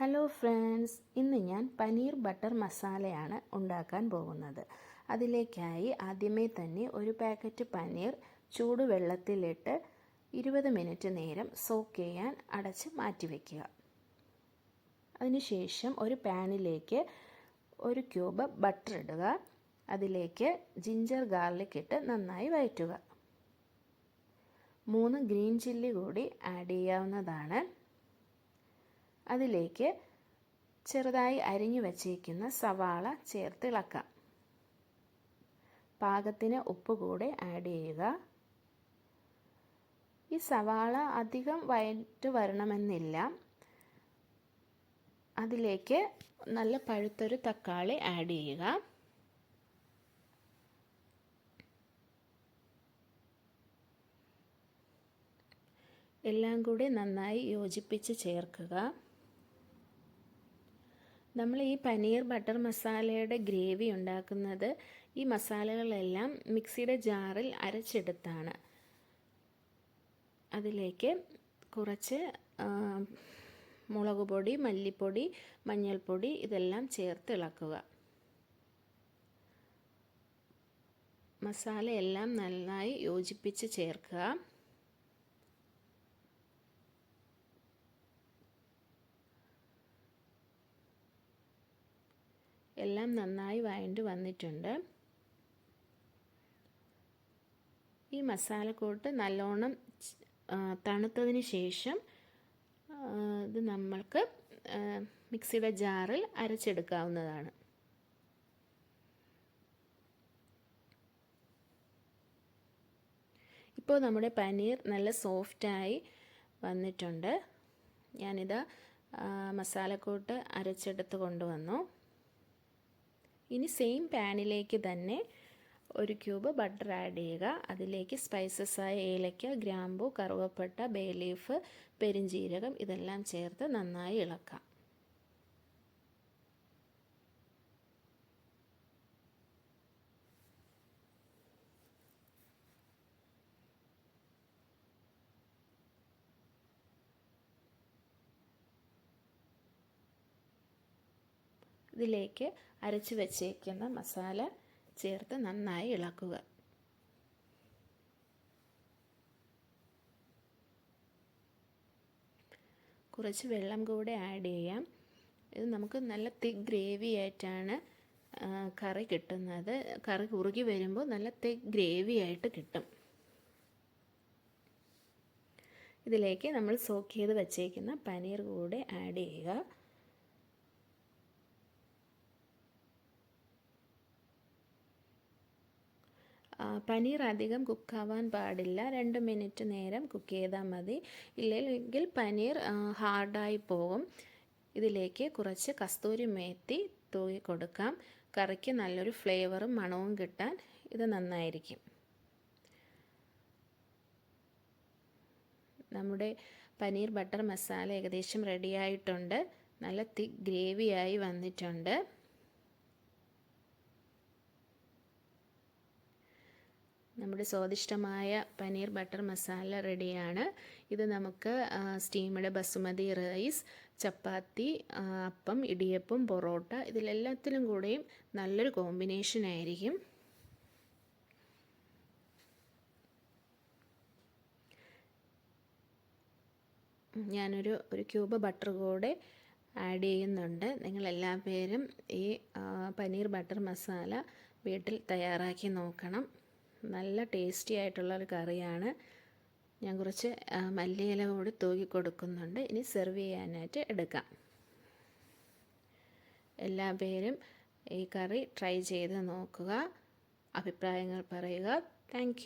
Hello friends ഇന്ന് ഞാൻ paneer butter മസാലയാണ് ഉണ്ടാക്കാൻ പോകുന്നത്. അതിലേക്കായി ആദ്യമേ തന്നെ ഒരു പാക്കറ്റ് പനീർ ചൂടുവെള്ളത്തിലിട്ട് ഇരുപത് മിനിറ്റ് നേരം സോക്ക് ചെയ്യാൻ അടച്ച് മാറ്റിവെക്കുക അതിനുശേഷം ഒരു പാനിലേക്ക് ഒരു ക്യൂബ് ബട്ടർ ഇടുക. അതിലേക്ക് ജിഞ്ചർ ഗാർലിക് ഇട്ട് നന്നായി വഴറ്റുക. മൂന്ന് ഗ്രീൻ ചില്ലി കൂടി ആഡ് ചെയ്യാവുന്നതാണ്. അതിലേക്ക് ചെറുതായി അരിഞ്ഞു വച്ചേക്കുന്ന സവാള ചേർത്ത് ഇളക്കാം. പാകത്തിന് ഉപ്പ് കൂടെ ആഡ് ചെയ്യുക. ഈ സവാള അധികം വയറ്റ് വരണമെന്നില്ല. അതിലേക്ക് നല്ല പഴുത്തൊരു തക്കാളി ആഡ് ചെയ്യുക. എല്ലാം കൂടി നന്നായി യോജിപ്പിച്ച് ചേർക്കുക. നമ്മൾ ഈ പനീർ ബട്ടർ മസാലയുടെ ഗ്രേവി ഉണ്ടാക്കുന്നത് ഈ മസാലകളെല്ലാം മിക്സിയുടെ ജാറിൽ അരച്ചെടുത്താണ്. അതിലേക്ക് കുറച്ച് മുളക് പൊടി മല്ലിപ്പൊടി മഞ്ഞൾപ്പൊടി ഇതെല്ലാം ചേർത്ത് ഇളക്കുക. മസാല എല്ലാം നന്നായി യോജിപ്പിച്ച് ചേർക്കുക. എല്ലാം നന്നായി വഴണ്ട് വന്നിട്ടുണ്ട്. ഈ മസാലക്കൂട്ട് നല്ലോണം തണുത്തതിന് ശേഷം ഇത് നമ്മൾക്ക് മിക്സിയുടെ ജാറിൽ അരച്ചെടുക്കാവുന്നതാണ്. ഇപ്പോൾ നമ്മുടെ പനീർ നല്ല സോഫ്റ്റായി വന്നിട്ടുണ്ട്. ഞാനിത് മസാലക്കൂട്ട് അരച്ചെടുത്ത് കൊണ്ടുവന്നു. ഇനി സെയിം പാനിലേക്ക് തന്നെ ഒരു ക്യൂബ് ബട്ടർ ആഡ് ചെയ്യുക. അതിലേക്ക് സ്പൈസസായ ഏലക്ക ഗ്രാമ്പു കറുവപ്പട്ട ബേ ലീഫ് പെരിഞ്ചീരകം ഇതെല്ലാം ചേർത്ത് നന്നായി ഇളക്കാം. ഇതിലേക്ക് അരച്ച് വച്ചേക്കുന്ന മസാല ചേർത്ത് നന്നായി ഇളക്കുക. കുറച്ച് വെള്ളം കൂടെ ആഡ് ചെയ്യാം. ഇത് നമുക്ക് നല്ല തിക്ക് ഗ്രേവി ആയിട്ടാണ് കറി കിട്ടുന്നത്. കറി കുറുകി വരുമ്പോൾ നല്ല തിക്ക് ഗ്രേവി ആയിട്ട് കിട്ടും. ഇതിലേക്ക് നമ്മൾ സോക്ക് ചെയ്ത് വച്ചേക്കുന്ന പനീർ കൂടെ ആഡ് ചെയ്യുക. പനീർ അധികം കുക്കാവാൻ പാടില്ല. രണ്ട് മിനിറ്റ് നേരം കുക്ക് ചെയ്താൽ മതി. ഇല്ലെങ്കിൽ പനീർ ഹാർഡായി പോകും ഇതിലേക്ക് കുറച്ച് കസ്തൂരി മേത്തി തൂകി കൊടുക്കാം. കറിക്ക് നല്ലൊരു ഫ്ലേവറും മണവും കിട്ടാൻ ഇത് നന്നായിരിക്കും. നമ്മുടെ പനീർ ബട്ടർ മസാല ഏകദേശം റെഡിയായിട്ടുണ്ട്. നല്ല തിക്ക് ഗ്രേവിയായി വന്നിട്ടുണ്ട്. നമ്മുടെ സ്വാദിഷ്ടമായ പനീർ ബട്ടർ മസാല റെഡിയാണ്. ഇത് നമുക്ക് സ്റ്റീമഡ് ബസുമതി റൈസ് ചപ്പാത്തി അപ്പം ഇടിയപ്പം പൊറോട്ട ഇതിലെല്ലാത്തിലും കൂടെയും നല്ലൊരു കോമ്പിനേഷൻ ആയിരിക്കും. ഞാനൊരു ഒരു ക്യൂബ് ബട്ടർ കൂടെ ആഡ് ചെയ്യുന്നുണ്ട്. നിങ്ങളെല്ലാ പേരും ഈ പനീർ ബട്ടർ മസാല വീട്ടിൽ തയ്യാറാക്കി നോക്കണം. നല്ല ടേസ്റ്റി ആയിട്ടുള്ള ഒരു കറിയാണ്. ഞാൻ കുറച്ച് മല്ലിയില കൂടി തൂക്കി കൊടുക്കുന്നുണ്ട്. ഇനി സെർവ് ചെയ്യാനായിട്ട് എടുക്കാം. എല്ലാ പേരും ഈ കറി ട്രൈ ചെയ്ത് നോക്കുക. അഭിപ്രായങ്ങൾ പറയുക. താങ്ക്